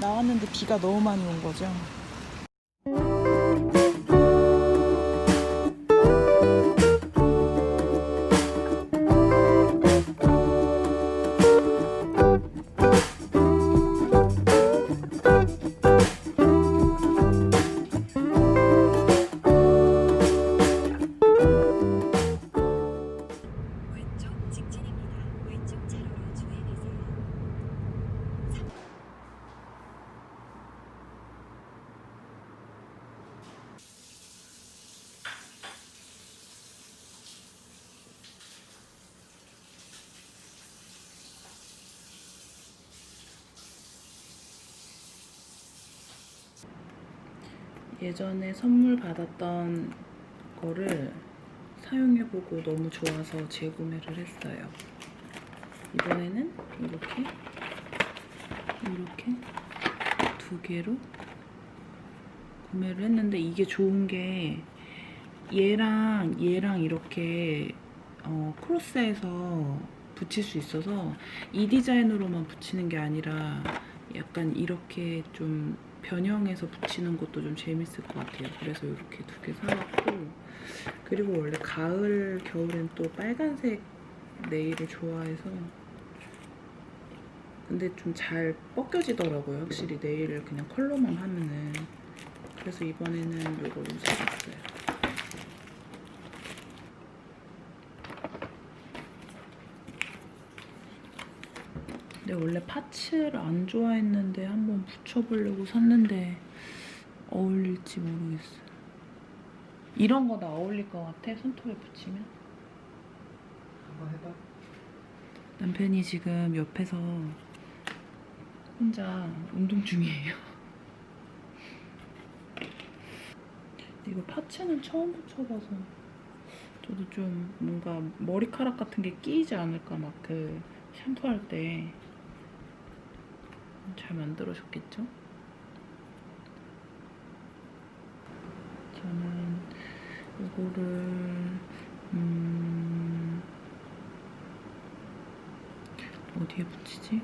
나왔는데 비가 너무 많이 온 거죠. 예전에 선물 받았던 거를 사용해보고 너무 좋아서 재구매를 했어요. 이번에는 이렇게 이렇게 두 개로 구매를 했는데 이게 좋은 게 얘랑 얘랑 이렇게 어, 크로스해서 붙일 수 있어서 이 디자인으로만 붙이는 게 아니라 약간 이렇게 좀 변형해서 붙이는 것도 좀 재밌을 것 같아요. 그래서 이렇게 두 개 사왔고 그리고 원래 가을, 겨울엔 또 빨간색 네일을 좋아해서 근데 좀 잘 벗겨지더라고요. 확실히 네일을 그냥 컬러만 하면은 그래서 이번에는 이걸로 사봤어요. 근데 원래 파츠를 안 좋아했는데 한번 붙여보려고 샀는데 어울릴지 모르겠어요. 이런 거 나 어울릴 것 같아? 손톱에 붙이면? 한번 해봐. 남편이 지금 옆에서 혼자 운동 중이에요. 이거 파츠는 처음 붙여봐서 저도 좀 뭔가 머리카락 같은 게 끼이지 않을까 막 그 샴푸할 때 잘 만들어줬겠죠? 저는 이거를 음 어디에 붙이지?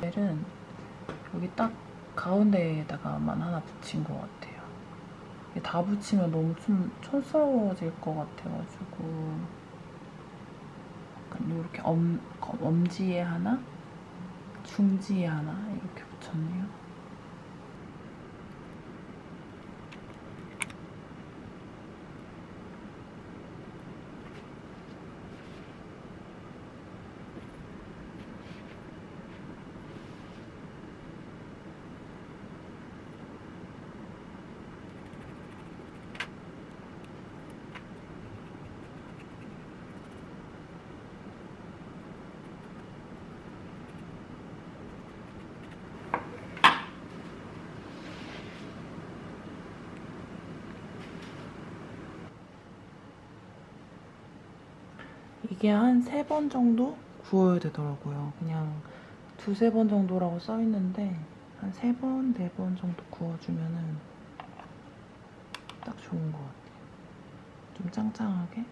벨은 여기 딱 가운데에다가만 하나 붙인 것. 이게 다 붙이면 너무 좀 촌스러워질 것 같아가지고. 약간 이렇게 엄, 엄지에 하나, 중지에 하나? 이렇게 붙였네요. 이게 한 세 번 정도 구워야 되더라고요. 그냥 두세 번 정도라고 써 있는데 한 세 번, 네 번 정도 구워주면은 딱 좋은 것 같아요. 좀 짱짱하게.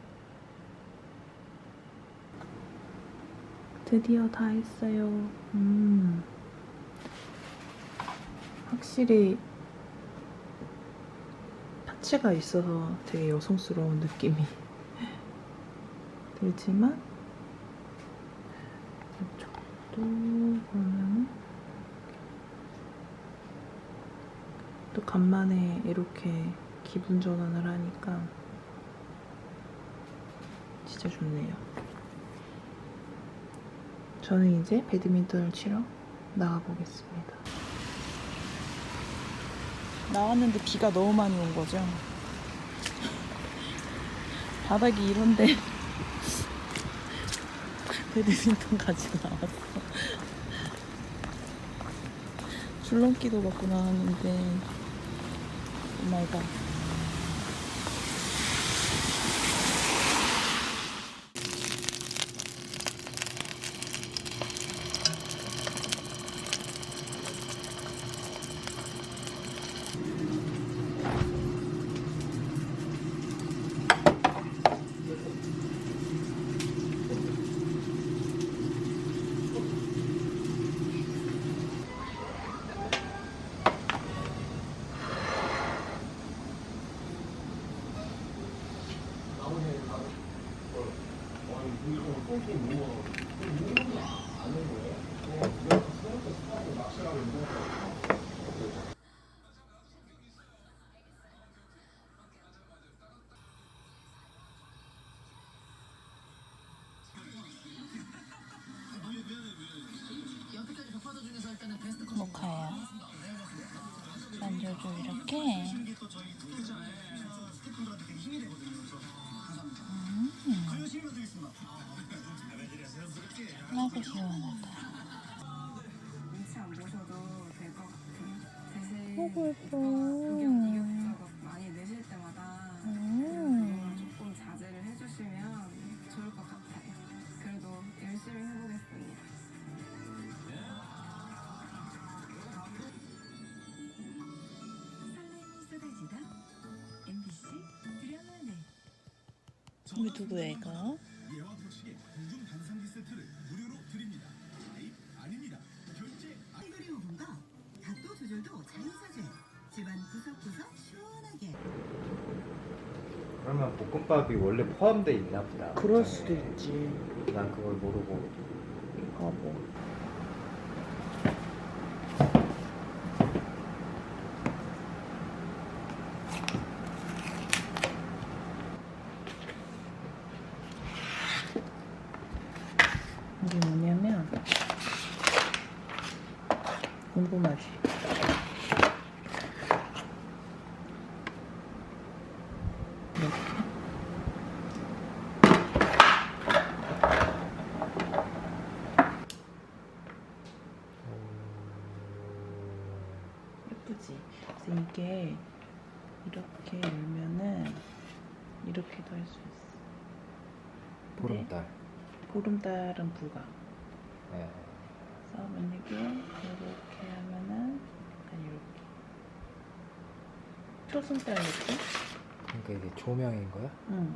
드디어 다 했어요. 음. 확실히 파츠가 있어서 되게 여성스러운 느낌이 들지만 이쪽도 보면은 또 간만에 이렇게 기분 전환을 하니까 진짜 좋네요. 저는 이제 배드민턴을 치러 나가보겠습니다. 나왔는데 비가 너무 많이 온 거죠. 바닥이 이런데 배드민턴 가지고 나왔어. 줄넘기도 갖고 나왔는데 오마이갓. 모카예요. 만져줘 이렇게. 시원하다. 같아요. 대신 아이고 예뻐. 의견 이것저것 많이 내실 때마다 음. 조금 자제를 해주시면 좋을 것 같아요. 그래도 열심히 해보겠습니다. 설렘이 쏟아지다 MBC 드라마네 우리 누구야 이거? 볶음밥이 원래 포함돼 있나 보다. 그럴 네. 수도 있지. 난 그걸 모르고. 바보. 이게 뭐냐면 공부 맛이. 이렇게. 예쁘지? 그래서 이게 이렇게 열면은 이렇게도 할 수 있어. 보름달. 보름달은 불가. 네. 그래서 만약에 이렇게 하면은 약간 이렇게. 초승달 느낌? 그러니까 이게 조명인 거야? 응.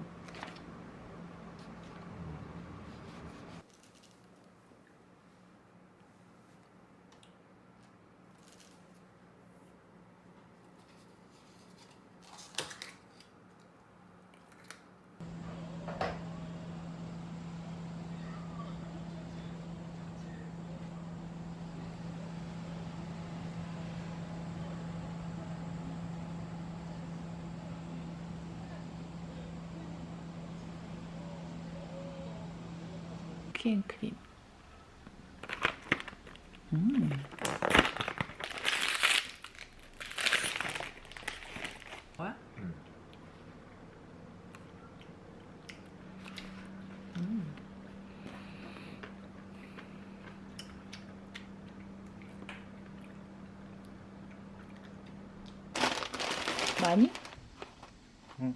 쿠키앤크림. 음. 뭐야? 음. 많이? 응.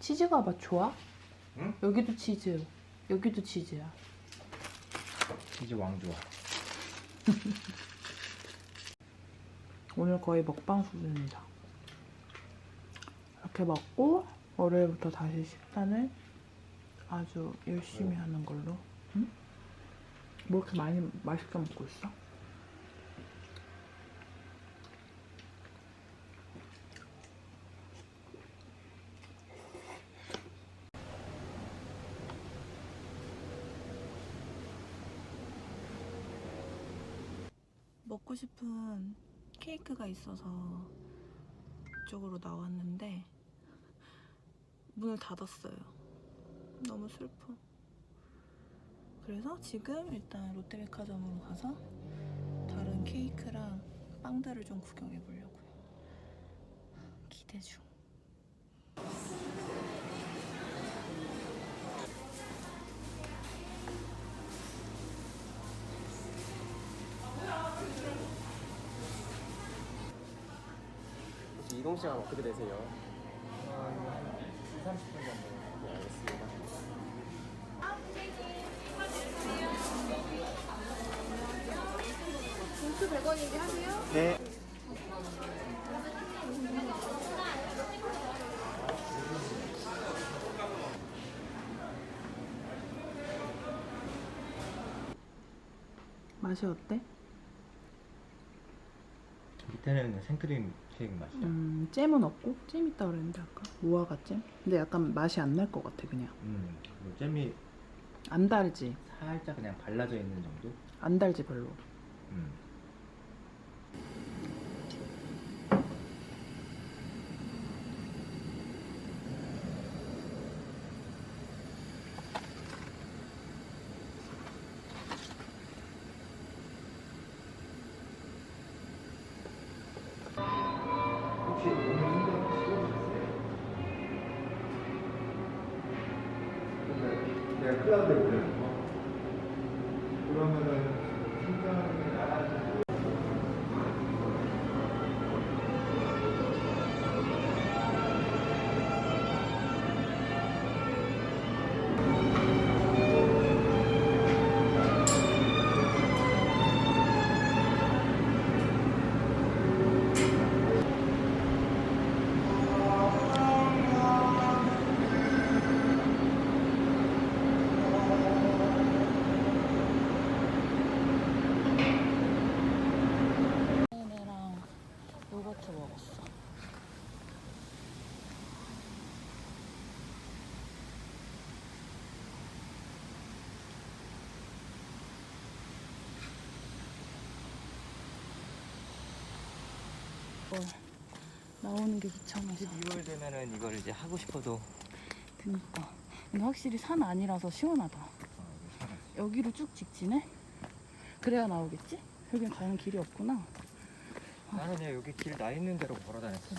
치즈가 봐 좋아? 응? 여기도 치즈, 여기도 치즈야. 치즈 왕좋아. 오늘 거의 먹방 수준이다. 이렇게 먹고 월요일부터 다시 식단을 아주 열심히 하는 걸로. 응? 뭐 이렇게 많이 맛있게 먹고 있어? 먹고 싶은 케이크가 있어서 이쪽으로 나왔는데 문을 닫았어요. 너무 슬퍼. 그래서 지금 일단 롯데백화점으로 가서 다른 케이크랑 빵들을 좀 구경해 보려고요. 기대 중. 이동 시간 어떻게 되세요? 한 2, 30분 정도. 네, 알겠습니다. 네. 맛이 어때? 밑에는 생크림 쉐이크 맛이야. 음, 잼은 없고 잼 있다 그랬는데 아까 무화과 잼? 근데 약간 맛이 안 날 것 같아 그냥 음. 그리고 잼이 안 달지 살짝 그냥 발라져 있는 정도? 안 달지 별로 음. 나오는 게 귀찮아서 12월 되면은 이걸 이제 하고 싶어도. 그니까. 근데 확실히 산 아니라서 시원하다. 여기로 쭉 직지네? 그래야 나오겠지? 여긴 가는 길이 없구나. 나는 그냥 여기 길 나 있는 대로 걸어 다녔어.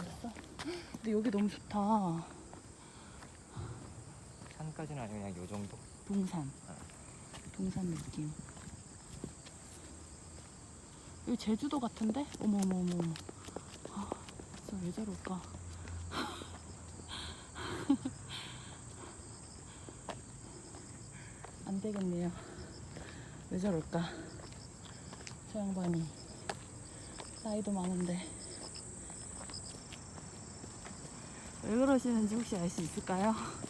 근데 여기 너무 좋다. 산까지는 아니고 그냥 요 정도. 동산. 동산 느낌. 여기 제주도 같은데? 어머어머어머. 아 진짜 왜 저럴까 안 되겠네요 왜 저럴까 저 양반이 나이도 많은데 왜 그러시는지 혹시 알 수 있을까요?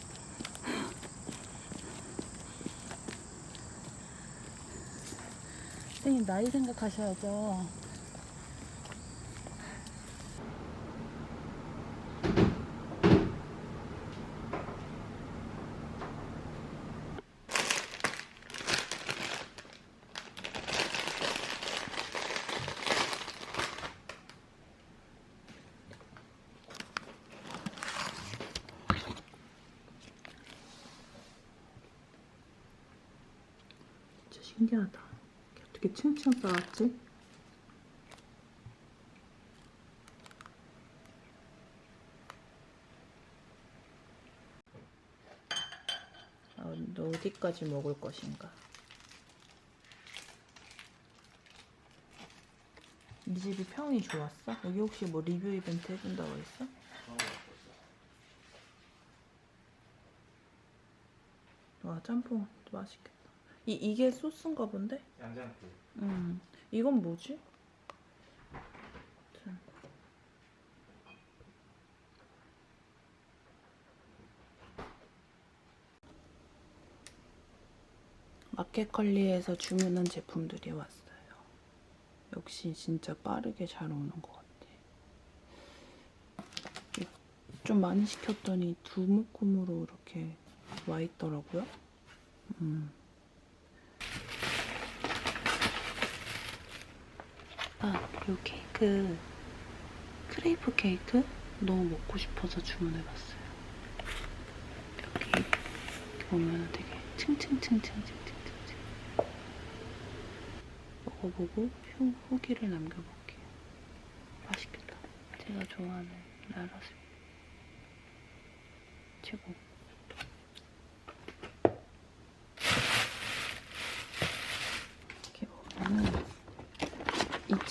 선생님 나이 생각하셔야죠. 진짜 신기하다 층층 쌓았지? 아, 너 어디까지 먹을 것인가? 이 집이 평이 좋았어? 여기 혹시 뭐 리뷰 이벤트 해준다고 했어? 와 짬뽕 맛있겠다. 이 이게 소스인가 본데? 양장피. 음 이건 뭐지? 자. 마켓컬리에서 주문한 제품들이 왔어요. 역시 진짜 빠르게 잘 오는 것 같아. 좀 많이 시켰더니 두 묶음으로 이렇게 와 있더라고요. 음. 아, 요 케이크 그 크레이프 케이크 너무 먹고 싶어서 주문해봤어요. 여기 보면 되게 층층층층층층층 먹어보고 흉 후기를 남겨볼게요. 맛있겠다. 제가 좋아하는 나라스 최고.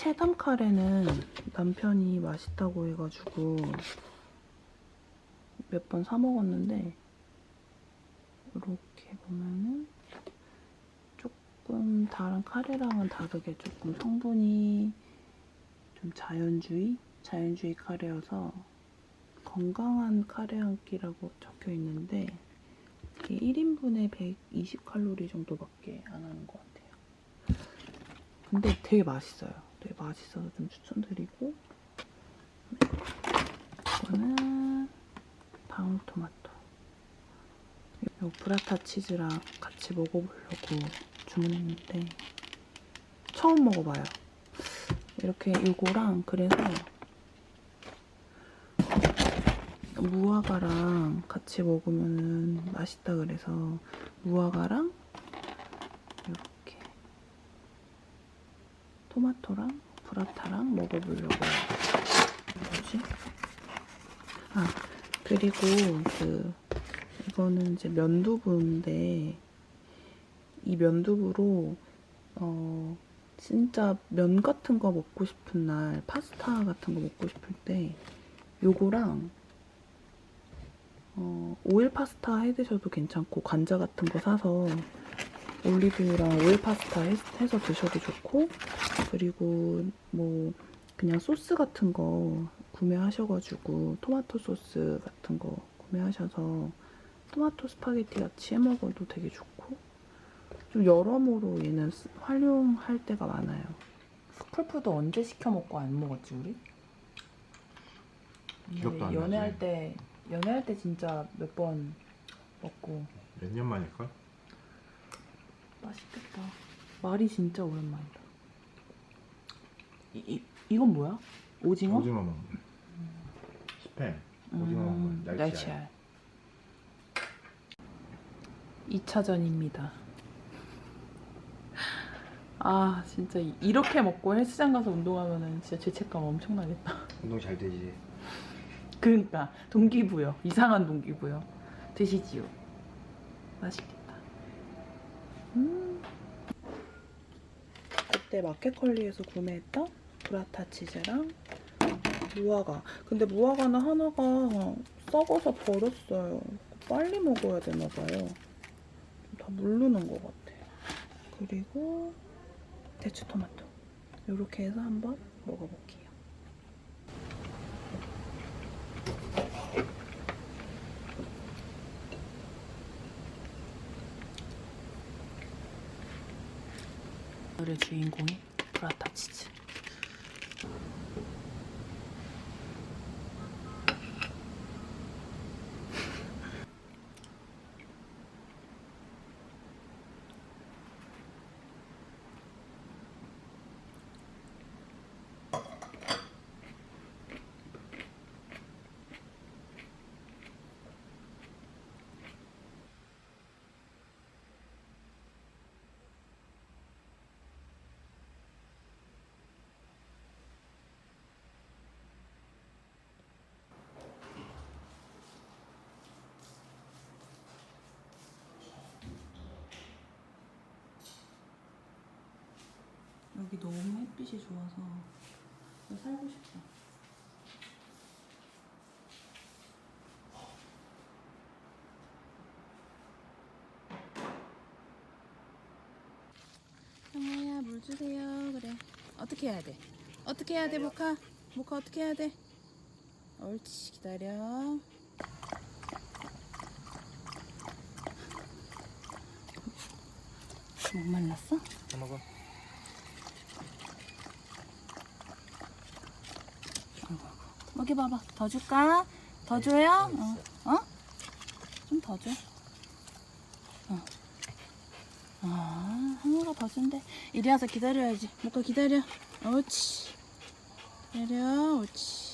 체담 카레는 남편이 맛있다고 해가지고 몇 번 사 먹었는데 이렇게 보면은 조금 다른 카레랑은 다르게 조금 성분이 좀 자연주의 자연주의 카레여서 건강한 카레 한 끼라고 적혀 있는데 이게 1인분에 120칼로리 정도밖에 안 하는 것 같아요. 근데 되게 맛있어요. 맛있어서 좀 추천드리고 이거는 방울토마토 이 브라타 치즈랑 같이 먹어보려고 주문했는데 처음 먹어봐요. 이렇게 이거랑 그래서 무화과랑 같이 먹으면 맛있다 그래서 무화과랑 이렇게 토마토랑 브라타랑 먹어보려고 뭐지? 아 그리고 그 이거는 이제 면두부인데 이 면두부로 어 진짜 면 같은 거 먹고 싶은 날 파스타 같은 거 먹고 싶을 때 요거랑 어, 오일 파스타 해 드셔도 괜찮고 관자 같은 거 사서 올리브유랑 오일 파스타 해, 해서 드셔도 좋고 그리고 뭐 그냥 소스 같은 거 구매하셔가지고 토마토 소스 같은 거 구매하셔서 토마토 스파게티 같이 해 먹어도 되게 좋고 좀 여러모로 얘는 쓰- 활용할 때가 많아요. 스쿨푸드 언제 시켜 먹고 안 먹었지 우리? 기억도 안 연애할 나지. 때 연애할 때 진짜 몇 번 먹고 몇 년 만일까? 맛있겠다. 말이 진짜 오랜만이다. 이, 이 이건 뭐야? 오징어? 오징어 먹는 스팸 오징어 음, 먹는 날치알. 2차전입니다. 아 진짜 이- 이렇게 먹고 헬스장 가서 운동하면은 진짜 죄책감 엄청나겠다. 운동 잘 되지. 그러니까 동기부여 이상한 동기부여 드시지요. 맛있겠다. 음. 그때 마켓컬리에서 구매했던 브라타 치즈랑 무화과. 근데 무화과는 하나가 썩어서 버렸어요. 빨리 먹어야 되나 봐요. 다 물르는 것 같아. 그리고 대추 토마토. 이렇게 해서 한번 먹어볼게요. 오늘의 주인공이 브라타 치즈. 여기 너무 햇빛이 좋아서 살고 싶다. 형아야 물 주세요. 그래. 어떻게 해야 돼? 어떻게 해야 돼 모카? 모카 어떻게 해야 돼? 옳지 기다려. 목 말랐어? 다 먹어. 여기 봐봐 더 줄까? 더 줘요? 어? 어? 좀 더 줘. 어. 아, 한우가 더 준대. 이리 와서 기다려야지. 모카 기다려. 옳지. 내려, 옳지.